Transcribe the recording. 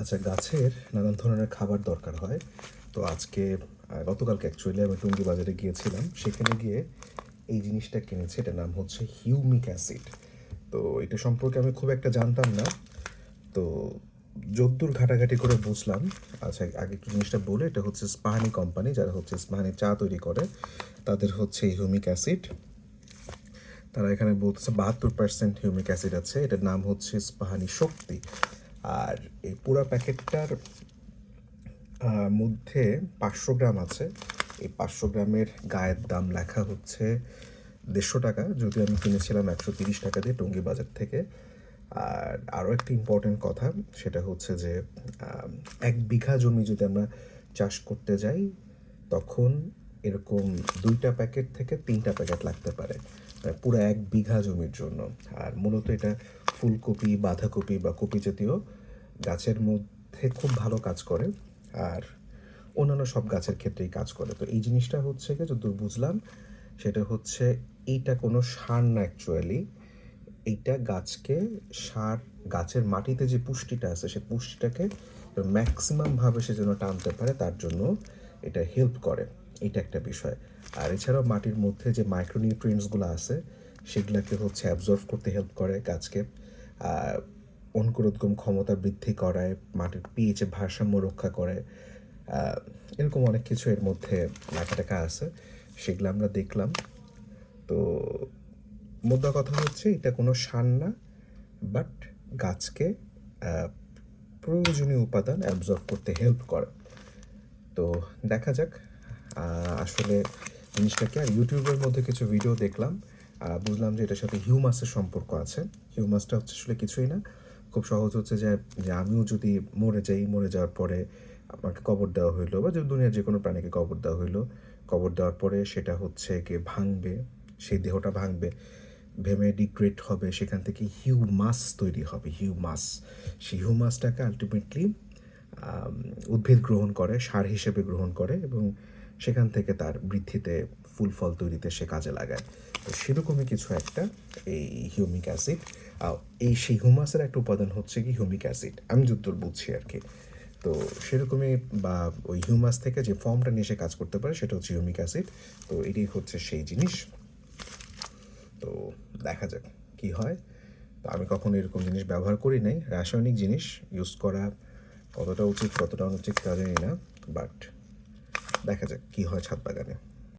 আচ্ছা গাছের নানান ধরনের খাবার দরকার হয়। তো আজকে গতকালকে অ্যাকচুয়ালি আমি টুঙ্গি বাজারে গিয়েছিলাম। সেখানে গিয়ে এই জিনিসটা কিনেছি। এটার নাম হচ্ছে হিউমিক অ্যাসিড তো এটা সম্পর্কে আমি খুব একটা জানতাম না। তো যদ্দূর ঘাটাঘাটি করে বুঝলাম। আচ্ছা আগে একটু জিনিসটা বলে। এটা হচ্ছে স্পাহানি কোম্পানি যারা হচ্ছে স্পাহানি চা তৈরি করে, তাদের হচ্ছে হিউমিক অ্যাসিড তারা এখানে বলতেছে বাহাত্তর পার্সেন্ট হিউমিক অ্যাসিড আছে। এটার নাম হচ্ছে স্পাহানি শক্তি। আর এই পুরো প্যাকেটটার মধ্যে পাঁচশো গ্রাম আছে। এই পাঁচশো গ্রামের গায়ের দাম লেখা হচ্ছে দেড়শো টাকা। যদি আমি কিনেছিলাম একশো তিরিশ টাকা দিয়ে টঙ্গী বাজার থেকে। আর আরও একটা ইম্পর্টেন্ট কথা, সেটা হচ্ছে যে এক বিঘা জমি যদি আমরা চাষ করতে যাই, তখন এরকম দুইটা প্যাকেট থেকে তিনটা প্যাকেট লাগতে পারে। মানে পুরো এক বিঘা জমির জন্য। আর মূলত এটা ফুলকপি, বাঁধাকপি বা কপি জাতীয় গাছের মধ্যে খুব ভালো কাজ করে আর অন্যান্য সব গাছের ক্ষেত্রেই কাজ করে। তো এই জিনিসটা হচ্ছে কি যতদূর বুঝলাম, সেটা হচ্ছে এইটা কোনো সার না অ্যাকচুয়ালি এইটা গাছকে সার, গাছের মাটিতে যে পুষ্টিটা আছে সেই পুষ্টিটাকে ম্যাক্সিমামভাবে সে যেন টানতে পারে, তার জন্য এটা হেল্প করে। এটা একটা বিষয়। আর এছাড়াও মাটির মধ্যে যে মাইক্রোনিউট্রিয়েন্টসগুলো আছে, সেগুলোকে হচ্ছে অ্যাবজর্ভ করতে হেল্প করে গাছকে। অঙ্কুরোদ্গম ক্ষমতা বৃদ্ধি করায়, মাটির পিএইচ ভারসাম্য রক্ষা করে এরকম অনেক কিছু এর মধ্যে লেখা টেখা আছে, সেগুলো আমরা দেখলাম। তো মোদ্দা কথা হচ্ছে, এটা কোনো সার না বাট গাছকে প্রয়োজনীয় উপাদান অ্যাবজর্ব করতে হেল্প করে। তো দেখা যাক আসলে জিনিসটাকে, আর ইউটিউবের মধ্যে কিছু ভিডিও দেখলাম। বুঝলাম যে এটার সাথে হিউমাসের সম্পর্ক আছে। হিউমাসটা হচ্ছে আসলে কিছুই না। খুব সহজ হচ্ছে যে যে আমিও যদি মরে যাই, মরে যাওয়ার পরে আমাকে কবর দেওয়া হইল বা যে দুনিয়ার যে কোনো প্রাণীকে কবর দেওয়া হইল, কবর দেওয়ার পরে সেটা হচ্ছে গিয়ে ভাঙবে, সেই দেহটা ভাঙবে, ভেমে ডিগ্রেড হবে, সেখান থেকে হিউমাস তৈরি হবে হিউমাস সেই হিউমাসটাকে আলটিমেটলি উদ্ভিদ গ্রহণ করে, সার হিসেবে গ্রহণ করে এবং সেখান থেকে তার বৃদ্ধিতে ফুল ফল তৈরিতে সে কাজে লাগায়। তো সেরকমই কিছু একটা এই হিউমিক অ্যাসিড। এই সেই হিউমাসের একটা উপাদান হচ্ছে কি হিউমিক অ্যাসিড। আমি যুদ্ধর বুঝছি আর কি। তো সেরকমই বা ওই হিউমাস থেকে যে ফর্মটা নিয়ে সে কাজ করতে পারে সেটা হচ্ছে হিউমিক অ্যাসিড। তো এটি হচ্ছে সেই জিনিস। তো দেখা যাক কি হয়। তো আমি কখনো এরকম জিনিস ব্যবহার করি নাই। রাসায়নিক জিনিস ইউজ করা কতটা উচিত, কতটা অনুচিত তা জানি না। বাট দেখা যাক কি হয় ছাদ বাগানে।